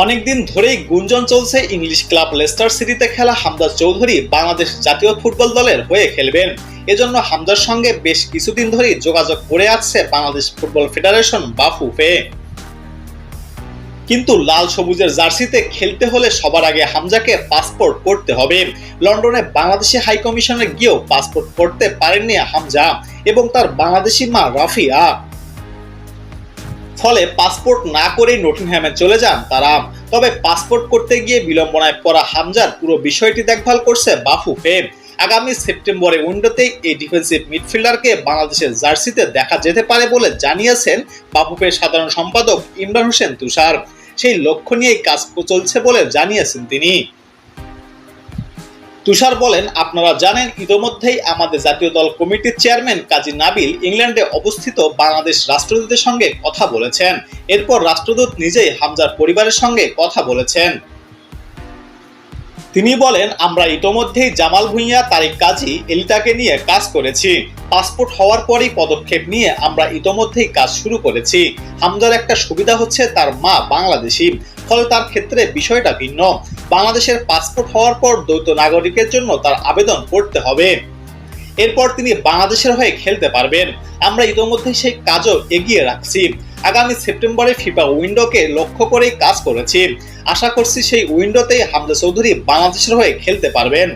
অনেকদিন ধরেই গুঞ্জন চলছে ইংলিশ ক্লাব লেস্টার সিটিতে খেলা হামজা চৌধুরী বাংলাদেশ জাতীয় ফুটবল দলের হয়ে খেলবেন। এজন্য হামজার সঙ্গে বেশ কিছুদিন ধরেই যোগাযোগ করে আসছে বাংলাদেশ ফুটবল ফেডারেশন বাফুফে। কিন্তু লাল সবুজের জার্সিতে খেলতে হলে সবার আগে হামজাকে পাসপোর্ট করতে হবে। লন্ডনে বাংলাদেশি হাই কমিশনে গিয়েও পাসপোর্ট করতে পারেননি হামজা এবং তার বাংলাদেশি মা রাফিয়া। ফলে পাসপোর্ট না করেই নটিংহ্যামে চলে যান তারা। তবে পাসপোর্ট করতে গিয়ে বিলম্বনায় পড়া হামজার পুরো বিষয়টি দেখভাল করছে বাফুফে আগামী সেপ্টেম্বরে উইন্ডোতেই এই ডিফেন্সিভ মিডফিল্ডারকে বাংলাদেশের জার্সিতে দেখা যেতে পারে বলে জানিয়েছেন বাফুফের সাধারণ সম্পাদক ইমরান হোসেন তুষার। সেই লক্ষ্য নিয়েই কাজ চলছে বলে জানিয়েছেন তিনি। তুষার বলেন, আপনারা জানেন, ইতোমধ্যেই আমাদের জাতীয় দল কমিটির চেয়ারম্যান কাজী নাবিল ইংল্যান্ডে অবস্থিত বাংলাদেশ রাষ্ট্রদূতের সঙ্গে কথা বলেছেন। এরপর রাষ্ট্রদূত নিজেই হামজার পরিবারের সঙ্গে কথা বলেছেন। তিনি বলেন, আমরা ইতোমধ্যেই জামাল ভুঁইয়া, তারিক কাজী, এলিতাকে নিয়ে কাজ করেছি। পাসপোর্ট হওয়ার পরই পদক্ষেপ নিয়ে আমরা ইতোমধ্যেই কাজ শুরু করেছি। হামজার একটা সুবিধা হচ্ছে, তার মা বাংলাদেশি। ফলে তার ক্ষেত্রে বিষয়টা ভিন্ন। বাংলাদেশের পাসপোর্ট হওয়ার পর দ্বৈত নাগরিকের জন্য তার আবেদন করতে হবে। এরপর তিনি বাংলাদেশের হয়ে খেলতে পারবেন। আমরা ইতোমধ্যেই সেই কাজও এগিয়ে রাখছি। আগামী সেপ্টেম্বরে ফিফা উইন্ডোকে লক্ষ্য করেই কাজ করেছি। আশা করছি সেই উইন্ডোতেই হামজা চৌধুরী বাংলাদেশের হয়ে খেলতে পারবেন।